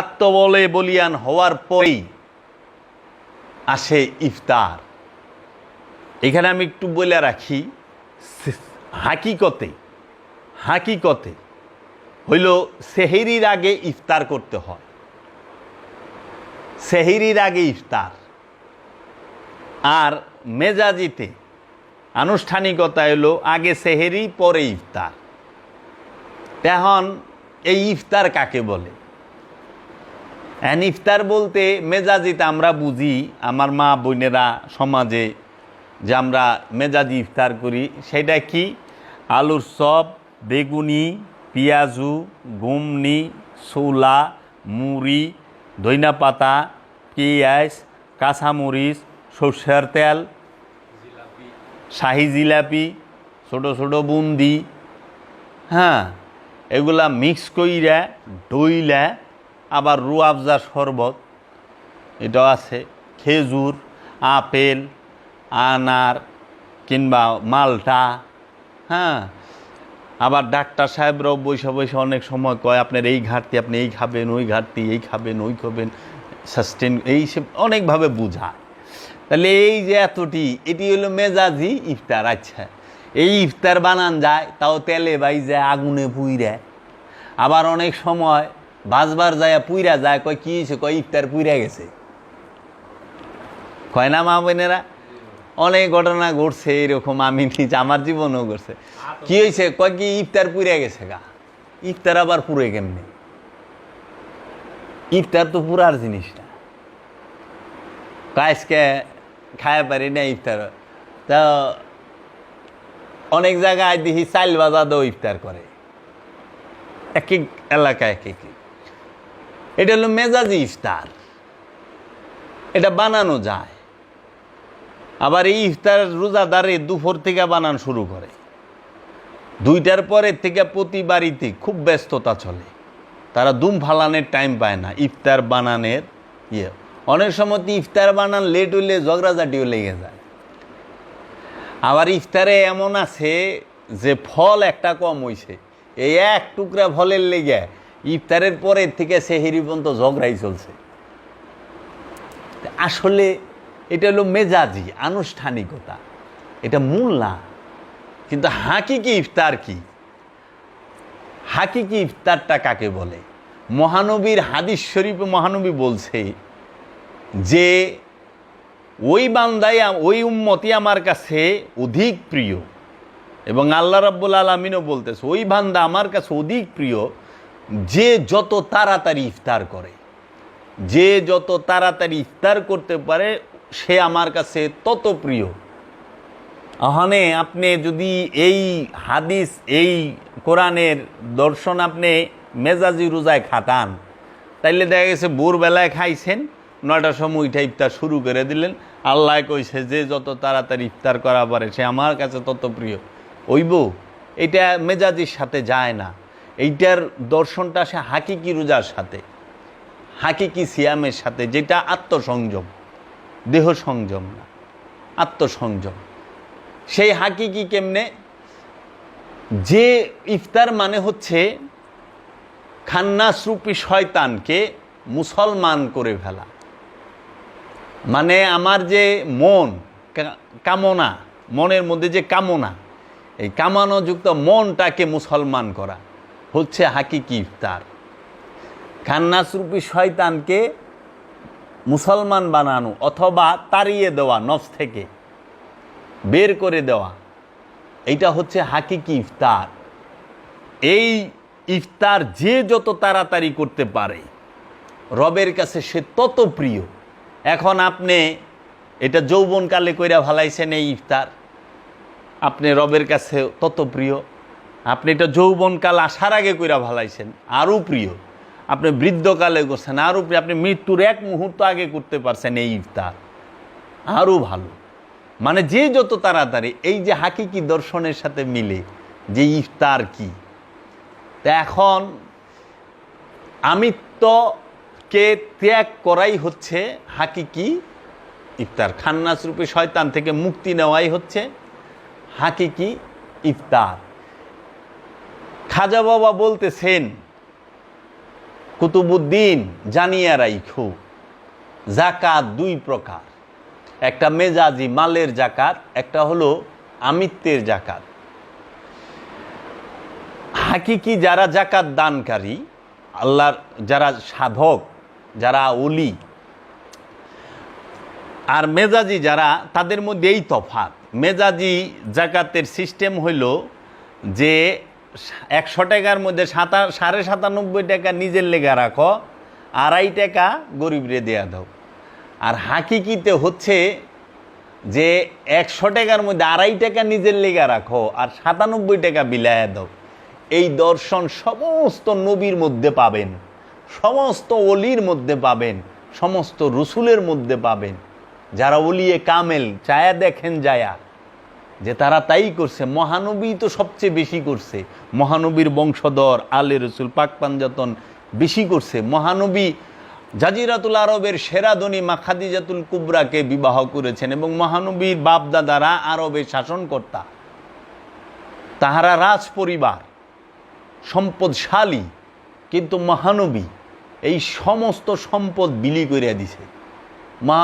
আত্মবলে বলিয়ান হওয়ার পরেই আসে ইফতার। এখানে আমি একটু বলে রাখি, হাকিকতে হাকিকতে হইল সেহেরির আগে ইফতার করতে হয়। সেহেরির আগে ইফতার। আর মেজাজিতে আনুষ্ঠানিকতা এলো আগে সেহেরি, পরে ইফতার। এখন এই ইফতার কাকে বলে? এখন ইফতার বলতে মেজাজিতে আমরা বুঝি, আমার মা বোনেরা সমাজে যে আমরা মেজাজি ইফতার করি, সেটা কি? আলুর চপ, বেগুনি, পেঁয়াজু গুমনি ছোলা, মুড়ি, ধইনা পাতা, পেঁয়াজ, কাঁচামরিচ, সর্ষের তেল, শাহি জিলাপি, ছোটো ছোটো বুন্দি হ্যাঁ এগুলা মিক্স কইরা ডইলা আবার রুয়াবজা শরবত, এটাও আছে। খেজুর, আপেল, আনার কিংবা মালটা হ্যাঁ? আবার ডাক্তার সাহেবরাও বৈশা বৈশা অনেক সময় কয়, আপনার এই ঘাটতি, আপনি এই খাবেন, ওই ঘাটতি, এই খাবেন, ওই খাবেন সাস্টেন এই সব অনেকভাবে বোঝায়। তাহলে এই যে এতটি, এটি হলো মেজাজি ইফতার আচ্ছা। এই ইফতার বানান যায়, তাও তেলে বাই যায় আগুনে পুইরা আবার অনেক সময় বাজবার যায় পুইরা যায় কয় কি হয়েছে কয় ইফতার পুইরা গেছে। কয় না মা বোনেরা অনেক ঘটনা ঘটছে এরকম আমি নিজে আমার জীবনেও ঘটছে। কি হয়েছে কয় কি ইফতার পুইরা গেছে গা? ইফতার আবার পুরে কেমনে? ইফতার তো পুরার জিনিস না। আজকে খায় পারি না ইফতার। তা অনেক জায়গায় দেখি চাইল বাজা দেও ইফতার করে। এক এক এলাকায় এক এক এটা হলো মেজাজি ইফতার। এটা বানানো যায়। আবার এই ইফতার রোজাদারে দুপুর থেকে বানান শুরু করে। দুইটার পরের থেকে প্রতি বাড়িতে খুব ব্যস্ততা চলে। তারা দুম ফালানের টাইম পায় না, ইফতার বানানের ইয়ে। অনেক সময় তো ইফতার বানান লেট হইলে ঝগড়াঝাটিও লেগে যায়। আবার ইফতারে এমন আছে যে ফল একটা কম হইছে। এই এক টুকরা ফলের লেগে ইফতারের পরের থেকে সেহেরি পর্যন্ত ঝগড়াই চলছে। আসলে এটা হলো মেজাজি, আনুষ্ঠানিকতা। এটা মূল না। কিন্তু হাকিকি ইফতার কি? হাকিকি ইফতারটা কাকে বলে? মহানবীর হাদিস শরীফ মহানবী বলছে যে, ওই বান্দাই ওই উম্মতি আমার কাছে অধিক প্রিয় এবং আল্লাহ রাব্বুল আলমিনও বলতেছে, ওই বান্দা আমার কাছে অধিক প্রিয় যে যত তাড়াতাড়ি ইফতার করে, যে যত তাড়াতাড়ি ইফতার করতে পারে, সে আমার কাছে তত প্রিয়। আহানে আপনি যদি এই হাদিস, এই কোরআনের দর্শন আপনি মেজাজি রোজায় খাতান তাইলে দেখা গেছে ভোরবেলায় খাইছেন, নয়টার সময় উঠে ইফতার শুরু করে দিলেন। আল্লাহ কইছে, যে যত তাড়াতাড়ি ইফতার করা পারে, সে আমার কাছে তত প্রিয়। ওইব, এটা মেজাজির সাথে যায় না। এইটার দর্শনটা সে হাকিকি রোজার সাথে, হাকিকি সিয়ামের সাথে, যেটা আত্মসংযম, দেহ সংযম না, আত্মসংযম। সেই হাকিকি কেমনে? যে ইফতার মানে হচ্ছে খান্নাসরূপী শয়তানকে মুসলমান করে ফেলা। মানে আমার যে মন কামনা, মনের মধ্যে যে কামনা, এই কামানোযুক্ত মনটাকে মুসলমান করা। হচ্ছে হাকিকি ইফতার। খান্নাসরূপী শয়তানকে মুসলমান বানানো অথবা তাড়িয়ে দেওয়া, নফস থেকে বের করে দেওয়া, এইটা হচ্ছে হাকিকি ইফতার। এই ইফতার যে যত তাড়াতাড়ি করতে পারে, রবের কাছে সে তত প্রিয়। এখন আপনি এটা যৌবনকালে কইরা ভালাইছেন এই ইফতার। আপনি রবের কাছে তত প্রিয়। আপনি এটা যৌবনকাল আসার আগে কইরা ভালাইছেন, আরও প্রিয়। আপনি বৃদ্ধকালে করছেন, আরও প্রিয়। আপনি মৃত্যুর এক মুহূর্ত আগে করতে পারছেন এই ইফতার। আরও ভালো। মানে যে যত তাড়াতাড়ি, এই যে হাকিকি দর্শনের সাথে মিলে যে ইফতার কি। তা এখন আমিত্বকে ত্যাগ করাই হচ্ছে হাকিকি ইফতার। খান্নাস রূপে শয়তান থেকে মুক্তি নেওয়াই হচ্ছে হাকিকি ইফতার। খাজা বাবা বলতেছেন, কুতুবুদ্দিন জানিয়া রাইখো, জাকাত দুই প্রকার। একটা মেজাজি মালের জাকাত, একটা হলো আমিত্বের জাকাত। হাকিকি যারা জাকাত দানকারী, আল্লাহর যারা সাধক, যারা অলি আর মেজাজি যারা, তাদের মধ্যে এই তফাৎ মেজাজি জাকাতের সিস্টেম হইল যে একশো টাকার মধ্যে সাতা, সাড়ে সাতানব্বই টাকা নিজের লেগা রাখো, আড়াই টাকা গরিবরে দেয়া দাও। আর হাকিকিতে হচ্ছে যে একশো টাকার মধ্যে আড়াই টাকা নিজের লেগা রাখো আর সাতানব্বই টাকা বিলায়া দাও। এই দর্শন সমস্ত নবীর মধ্যে পাবেন, সমস্ত অলির মধ্যে পাবেন, সমস্ত রসুলের মধ্যে পাবেন। যারা অলিয়ে কামেল চায়া দেখেন, যায়া। যে তারা তাই করছে, মহানবী তো সবচেয়ে বেশি করছে। মহানবীর বংশধর, আলে রসুল, পাক পাঞ্জাতন বেশি করছে। মহানবী জাজিরাতুল আরবের সেরাদনী মা খাদিজাতুল কুবরাকে বিবাহ করেছেন এবং মহানবীর বাপদাদারা আরবে শাসনকর্তা। তাহারা রাজ পরিবার সম্পদশালী, কিন্তু মহানবী এই সমস্ত সম্পদ বিলি করিয়া দিছে। মহা